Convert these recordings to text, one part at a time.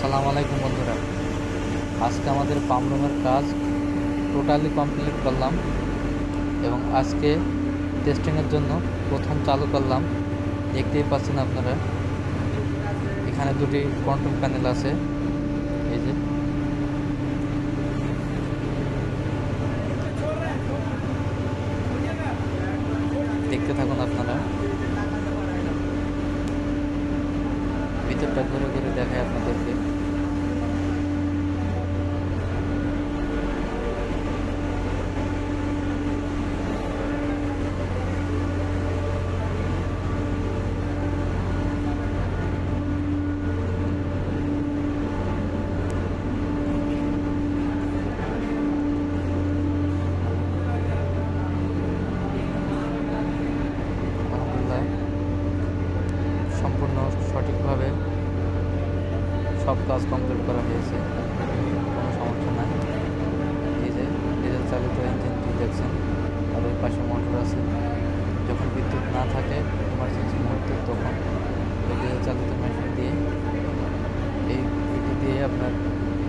আসসালামু আলাইকুম বন্ধুরা। আজকে আমাদের পাম্প রুমের কাজ টোটালি কমপ্লিট করলাম এবং আজকে টেস্টিংয়ের জন্য প্রথম চালু করলাম। দেখতেই পাচ্ছেন আপনারা, এখানে দুটি কন্ট্রোল প্যানেল আছে, এই যে। দেখতে থাকুন আপনারা। ভিতরটা ঘুরে ঘুরে দেখায় আপনাদেরকে। সম্পূর্ণ সঠিকভাবে সব কাজ কমপ্লিট করা হয়েছে। কোনো সমস্যা নাই। এই যে ডিজেল চালিত ইঞ্জিনটি দেখছেন, আর ওই পাশে মোটর আছে। যখন বিদ্যুৎ না থাকে ইমার্জেন্সি মুহূর্তে তখন ওই ডিজেল চালিত মেশিন দিয়ে এই এটি দিয়ে আপনার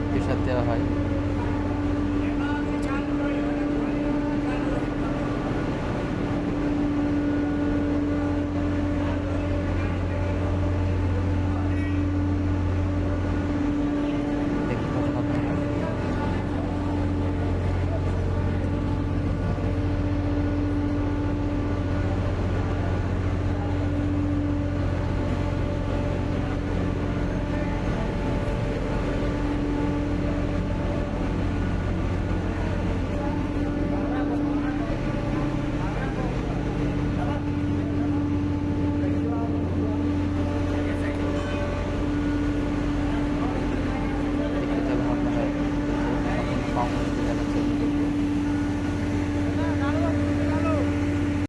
প্রেশার দেওয়া হয়।